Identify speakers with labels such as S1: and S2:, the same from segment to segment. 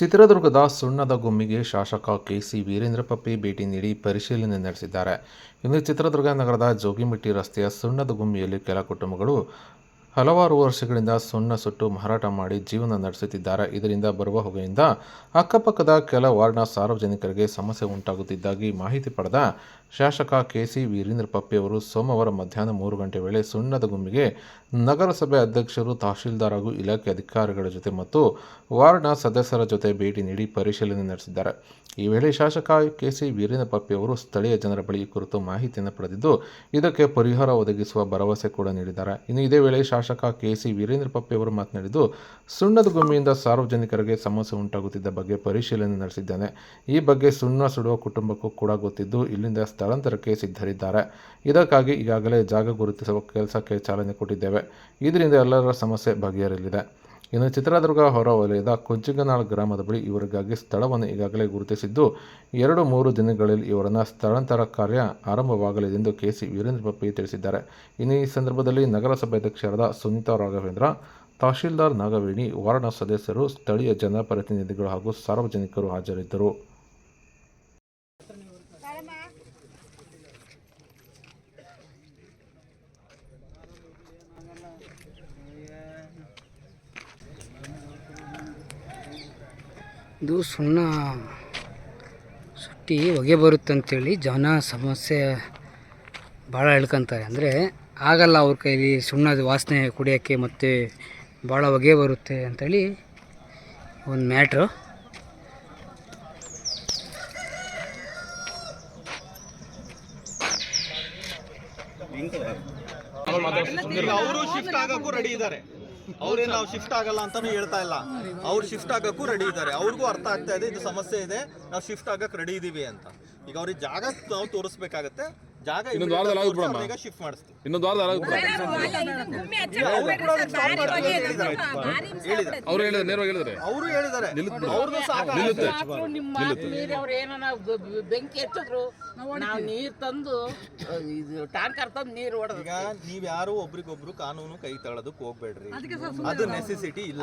S1: ಚಿತ್ರದುರ್ಗದ ಸುಣ್ಣದ ಗುಮ್ಮಿಗೆ ಶಾಸಕ ಕೆ ಸಿ ವೀರೇಂದ್ರ ಪಪ್ಪಿ ಭೇಟಿ ನೀಡಿ ಪರಿಶೀಲನೆ ನಡೆಸಿದ್ದಾರೆ. ಇನ್ನು ಚಿತ್ರದುರ್ಗ ನಗರದ ಜೋಗಿಮಟ್ಟಿ ರಸ್ತೆಯ ಸುಣ್ಣದ ಗುಮ್ಮಿಯಲ್ಲಿ ಕೆಲ ಕುಟುಂಬಗಳು ಹಲವಾರು ವರ್ಷಗಳಿಂದ ಸುಣ್ಣ ಸುಟ್ಟು ಮಾರಾಟ ಮಾಡಿ ಜೀವನ ನಡೆಸುತ್ತಿದ್ದಾರೆ. ಇದರಿಂದ ಬರುವ ಹೊಗೆಯಿಂದ ಅಕ್ಕಪಕ್ಕದ ಕೆಲ ವಾರ್ಡ್ನ ಸಾರ್ವಜನಿಕರಿಗೆ ಸಮಸ್ಯೆ ಉಂಟಾಗುತ್ತಿದ್ದಾಗಿ ಮಾಹಿತಿ ಪಡೆದ ಶಾಸಕ ಕೆಸಿ ವೀರೇಂದ್ರ ಪಪ್ಪಿ ಅವರು ಸೋಮವಾರ ಮಧ್ಯಾಹ್ನ ಮೂರು ಗಂಟೆ ವೇಳೆ ಸುಣ್ಣದ ಗುಂಬಿಗೆ ನಗರಸಭೆ ಅಧ್ಯಕ್ಷರು, ತಹಶೀಲ್ದಾರ್ ಹಾಗೂ ಇಲಾಖೆ ಅಧಿಕಾರಿಗಳ ಜೊತೆ ಮತ್ತು ವಾರ್ಡ್ನ ಸದಸ್ಯರ ಜೊತೆ ಭೇಟಿ ನೀಡಿ ಪರಿಶೀಲನೆ ನಡೆಸಿದ್ದಾರೆ. ಈ ವೇಳೆ ಶಾಸಕ ಕೆಸಿ ವೀರೇಂದ್ರ ಪಪ್ಪಿ ಅವರು ಸ್ಥಳೀಯ ಜನರ ಬಳಿ ಕುರಿತು ಮಾಹಿತಿಯನ್ನು ಪಡೆದಿದ್ದು, ಇದಕ್ಕೆ ಪರಿಹಾರ ಒದಗಿಸುವ ಭರವಸೆ ಕೂಡ ನೀಡಿದ್ದಾರೆ. ಇನ್ನು ಇದೇ ವೇಳೆ ಕೆಸಿ ವೀರೇಂದ್ರ ಪಪ್ಪಿ ಅವರು ಮಾತನಾಡಿದ್ದು, ಸುಣ್ಣದ ಗುಮ್ಮಿಯಿಂದ ಸಾರ್ವಜನಿಕರಿಗೆ ಸಮಸ್ಯೆ ಉಂಟಾಗುತ್ತಿದ್ದ ಬಗ್ಗೆ ಪರಿಶೀಲನೆ ನಡೆಸಿದ್ದೇನೆ. ಈ ಬಗ್ಗೆ ಸುಣ್ಣ ಸುಡುವ ಕುಟುಂಬಕ್ಕೂ ಕೂಡ ಗೊತ್ತಿದ್ದು, ಇಲ್ಲಿಂದ ಸ್ಥಳಾಂತರಕ್ಕೆ ಸಿದ್ಧರಿದ್ದಾರೆ. ಇದಕ್ಕಾಗಿ ಈಗಾಗಲೇ ಜಾಗ ಗುರುತಿಸುವ ಕೆಲಸಕ್ಕೆ ಚಾಲನೆ ಕೊಟ್ಟಿದ್ದೇವೆ. ಇದರಿಂದ ಎಲ್ಲರ ಸಮಸ್ಯೆ ಬಗೆಹರಲಿದೆ ಇನ್ನು ಚಿತ್ರದುರ್ಗ ಹೊರವಲಯದ ಕುಂಚಿಗನಾಳ್ ಗ್ರಾಮದ ಬಳಿ ಇವರಿಗಾಗಿ ಸ್ಥಳವನ್ನು ಈಗಾಗಲೇ ಗುರುತಿಸಿದ್ದು, ಎರಡು ಮೂರು ದಿನಗಳಲ್ಲಿ ಇವರನ್ನು ಸ್ಥಳಾಂತರ ಕಾರ್ಯ ಆರಂಭವಾಗಲಿದೆ ಎಂದು ಕೆಸಿ ವೀರೇಂದ್ರ ಪಪ್ಪಿ ತಿಳಿಸಿದ್ದಾರೆ. ಇನ್ನು ಈ ಸಂದರ್ಭದಲ್ಲಿ ನಗರಸಭೆ ಅಧ್ಯಕ್ಷರಾದ ಸುನೀತಾ ರಾಘವೇಂದ್ರ, ತಹಶೀಲ್ದಾರ್ ನಾಗವೇಣಿ, ವಾರ್ಡ್ನ ಸದಸ್ಯರು, ಸ್ಥಳೀಯ ಜನಪ್ರತಿನಿಧಿಗಳು ಹಾಗೂ ಸಾರ್ವಜನಿಕರು ಹಾಜರಿದ್ದರು.
S2: ಇದು ಸುಣ್ಣ ಸುಟ್ಟಿ ಹೊಗೆ ಬರುತ್ತೆ ಅಂತೇಳಿ ಜನ ಸಮಸ್ಯೆ ಭಾಳ ಹೇಳ್ಕೊಂತಾರೆ. ಅಂದರೆ ಆಗಲ್ಲ ಅವ್ರ ಕೈಲಿ ಸುಣ್ಣದ ವಾಸನೆ ಕುಡಿಯೋಕ್ಕೆ ಮತ್ತು ಭಾಳ ಹೊಗೆ ಬರುತ್ತೆ ಅಂಥೇಳಿ ಒಂದು ಮ್ಯಾಟ್ರು.
S3: ಅವರು ಶಿಫ್ಟ್ ಆಗಕ್ಕೂ ರೆಡಿ ಇದ್ದಾರೆ. ಅವ್ರೇನು ನಾವು ಶಿಫ್ಟ್ ಆಗಲ್ಲ ಅಂತಾನು ಹೇಳ್ತಾ ಇಲ್ಲ. ಅವ್ರು ಶಿಫ್ಟ್ ಆಗಕ್ಕೂ ರೆಡಿ ಇದ್ದಾರೆ. ಅವ್ರಿಗೂ ಅರ್ಥ ಆಗ್ತಾ ಇದೆ, ಇದು ಸಮಸ್ಯೆ ಇದೆ. ನಾವು ಶಿಫ್ಟ್ ಆಗಕ್ಕೆ ರೆಡಿ ಇದ್ದೀವಿ ಅಂತ. ಈಗ ಅವ್ರಿಗೆ ಜಾಗ ನಾವು ತೋರಿಸ್ಬೇಕಾಗತ್ತೆ. ಜಾಗ
S4: ಇನ್ನೊಂದು ವಾರದಲ್ಲಿ ಆಗುತ್ತೆ ಬಿಡಮ್ಮ.
S3: ಈಗ ಶಿಫ್ಟ್ ಮಾಡಿಸ್ತೀವಿ
S4: ಇನ್ನೊಂದು ವಾರದಲ್ಲಿ ಆಗುತ್ತೆ
S3: ಹೇಳಿದ್ದಾರೆ.
S4: ಅವ್ರು ಹೇಳಿದ್ರೆ ನೇರವಾಗಿ ಹೇಳಿದ್ರೆ
S3: ಅವರು ಹೇಳಿದ್ದಾರೆ. ಅವ್ರದ್ದು ಸಾಕು
S4: ನಿಲ್ಲುತ್ತೆ.
S5: ನೀರವ್ರು ಏನಾರ ಬೆಂಕಿ ಹಚ್ಚಿದ್ರು ನಾವು ನೀರ್ ತಂದು ಇದು ಟ್ಯಾಂಕರ್ ತಂದು ನೀರ್ ಹೊಡೆದು.
S3: ಈಗ ನೀವ್ ಯಾರು ಒಬ್ರಿಗೊಬ್ರು ಕಾನೂನು ಕೈ ತಳದಕ್ ಹೋಗ್ಬೇಡ್ರಿ. ಅದು ನೆಸೆಸಿಟಿ ಇಲ್ಲ.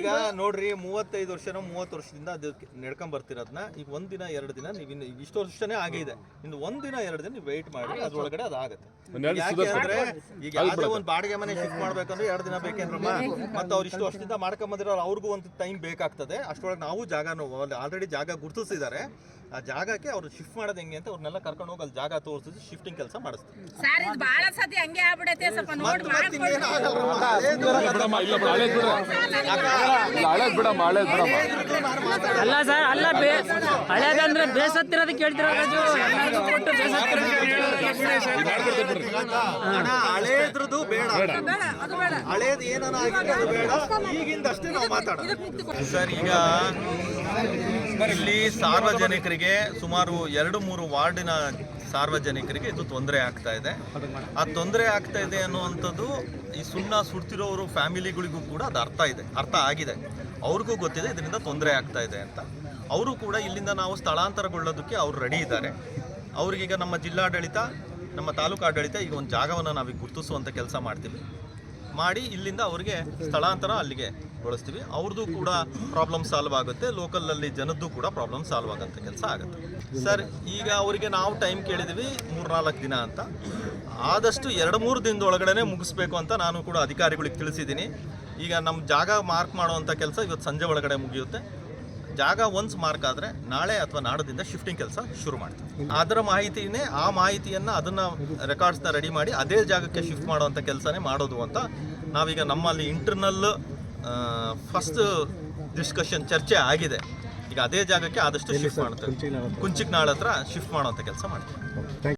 S3: ಈಗ ನೋಡ್ರಿ ಮೂವತ್ತೈದು ವರ್ಷನೋ ಮೂವತ್ತು ವರ್ಷದಿಂದ ಅದು ನಡ್ಕೊಂಡ್ ಬರ್ತಿರೋದನ್ನ ಈಗ ಒಂದ್ ದಿನ ಎರಡು ದಿನ ನೀವು ಇನ್ನು ಇಷ್ಟು ವರ್ಷನೇ ಆಗಿದೆ. ಇನ್ನು ಒಂದ್ ದಿನ ಎರಡು ದಿನ ವೆಯ್ಟ್ ಮಾಡಿ ಅದ್ರೊಳಗಡೆ ಅದಾಗುತ್ತೆ
S4: ಯಾಕೆಂದ್ರೆ
S3: ಯಾಕೆ ಅಂದ್ರೆ ಈಗ ಯಾವ್ದೇ ಒಂದ್ ಬಾಡಿಗೆ ಮನೆ ಶಿಫ್ಟ್ ಮಾಡ್ಬೇಕಂದ್ರೆ ಎರಡು ದಿನ ಬೇಕೇನ್ರಮ್ಮ ಮತ್ತೆ ಅವ್ರು ಇಷ್ಟು ವರ್ಷದಿಂದ ಮಾಡ್ಕೊಂಬಂದಿರೋ ಅವ್ರಿಗೂ ಒಂದು ಟೈಮ್ ಬೇಕಾಗ್ತದೆ. ಅಷ್ಟೊಳಗೆ ನಾವು ಜಾಗ ಆಲ್ರೆಡಿ ಜಾಗ ಗುರುತಿಸಿದ್ದಾರೆ. ಆ ಜಾಗಕ್ಕೆ ಅವ್ರು ಶಿಫ್ಟ್ ಮಾಡೋದು ಹೆಂಗೆ ಅಂತ ಅವ್ರನ್ನೆಲ್ಲ ಕರ್ಕೊಂಡು ಹೋಗಿ ಅಲ್ಲಿ ಜಾಗ ತೋರಿಸಿದ್ರು ಶಿಫ್ಟಿಂಗ್ ಕೆಲಸ ಮಾಡಿಸ್ತೀವಿ
S6: ಸರ್ ಇದು ಬಹಳ ಸತಿ ಹಂಗೆ ಸ್ವಲ್ಪ ನೋಡಿ
S2: ಅಲ್ಲ ಸರ್ ಅಲ್ಲ ಬೇ ಹಳೇದಂದ್ರೆ ಬೇಸತ್ತಿರೋದಕ್ಕೆ ಕೊಟ್ಟು
S3: ಹಣ ಹಳೇದ್ರದ್ದು ಬೇಡ. ಹಳೇದ್ ಏನನ ಆಗಿದೆ ಅದು ಬೇಡ. ಈಗಿಂದಷ್ಟೇ ನಾವು ಮಾತಾಡೋಣ ಸರ್ ಈಗ ಇಲ್ಲಿ ಸಾರ್ವಜನಿಕರಿಗೆ ಸುಮಾರು ಎರಡು ಮೂರು ವಾರ್ಡಿನ ಸಾರ್ವಜನಿಕರಿಗೆ ಇದು ತೊಂದರೆ ಆಗ್ತಾ ಇದೆ. ಆ ತೊಂದರೆ ಆಗ್ತಾ ಇದೆ ಅನ್ನುವಂಥದ್ದು ಈ ಸುಣ್ಣ ಸುಡ್ತಿರೋರು ಫ್ಯಾಮಿಲಿಗಳಿಗೂ ಕೂಡ ಅದು ಅರ್ಥ ಇದೆ ಅರ್ಥ ಆಗಿದೆ. ಅವ್ರಿಗೂ ಗೊತ್ತಿದೆ ಇದರಿಂದ ತೊಂದರೆ ಆಗ್ತಾ ಇದೆ ಅಂತ. ಅವರು ಕೂಡ ಇಲ್ಲಿಂದ ನಾವು ಸ್ಥಳಾಂತರಗೊಳ್ಳೋದಕ್ಕೆ ಅವ್ರು ರೆಡಿ ಇದ್ದಾರೆ. ಅವ್ರಿಗೀಗ ನಮ್ಮ ಜಿಲ್ಲಾಡಳಿತ, ನಮ್ಮ ತಾಲೂಕು ಆಡಳಿತ ಈಗ ಒಂದು ಜಾಗವನ್ನು ನಾವೀಗ ಗುರುತಿಸುವಂಥ ಕೆಲಸ ಮಾಡ್ತೀವಿ. ಮಾಡಿ ಇಲ್ಲಿಂದ ಅವರಿಗೆ ಸ್ಥಳಾಂತರ ಅಲ್ಲಿಗೆ ಬಳಸ್ತೀವಿ. ಅವ್ರದ್ದು ಕೂಡ ಪ್ರಾಬ್ಲಮ್ ಸಾಲ್ವ್ ಆಗುತ್ತೆ. ಲೋಕಲಲ್ಲಿ ಜನದ್ದು ಕೂಡ ಪ್ರಾಬ್ಲಮ್ ಸಾಲ್ವ್ ಆಗೋಂಥ ಕೆಲಸ ಆಗುತ್ತೆ. ಸರ್, ಈಗ ಅವರಿಗೆ ನಾವು ಟೈಮ್ ಕೇಳಿದ್ವಿ ಮೂರ್ನಾಲ್ಕು ದಿನ ಅಂತ. ಆದಷ್ಟು ಎರಡು ಮೂರು ದಿನದ ಒಳಗಡೆ ಮುಗಿಸ್ಬೇಕು ಅಂತ ನಾನು ಕೂಡ ಅಧಿಕಾರಿಗಳಿಗೆ ತಿಳಿಸಿದ್ದೀನಿ. ಈಗ ನಮ್ಮ ಜಾಗ ಮಾರ್ಕ್ ಮಾಡುವಂಥ ಕೆಲಸ ಇವತ್ತು ಸಂಜೆ ಒಳಗಡೆ ಮುಗಿಯುತ್ತೆ. ಜಾಗ ಒನ್ಸ್ ಮಾರ್ಕ್ ಆದರೆ ನಾಳೆ ಅಥವಾ ನಾಡದಿಂದ ಶಿಫ್ಟಿಂಗ್ ಕೆಲಸ ಶುರು ಮಾಡ್ತೀವಿ. ಅದರ ಮಾಹಿತಿನೇ ಆ ಮಾಹಿತಿಯನ್ನು ಅದನ್ನು ರೆಕಾರ್ಡ್ಸ್ನ ರೆಡಿ ಮಾಡಿ ಅದೇ ಜಾಗಕ್ಕೆ ಶಿಫ್ಟ್ ಮಾಡುವಂಥ ಕೆಲಸನೇ ಮಾಡೋದು ಅಂತ ನಾವೀಗ ನಮ್ಮಲ್ಲಿ ಇಂಟರ್ನಲ್ ಫಸ್ಟ್ ಡಿಸ್ಕಷನ್ ಚರ್ಚೆ ಆಗಿದೆ. ಈಗ ಅದೇ ಜಾಗಕ್ಕೆ ಆದಷ್ಟು ಶಿಫ್ಟ್ ಮಾಡ್ತೇವೆ ಕುಂಚಿಕ್ನಾಳ್ ಹತ್ರ ಶಿಫ್ಟ್ ಮಾಡುವಂಥ ಕೆಲಸ ಮಾಡ್ತೀವಿ.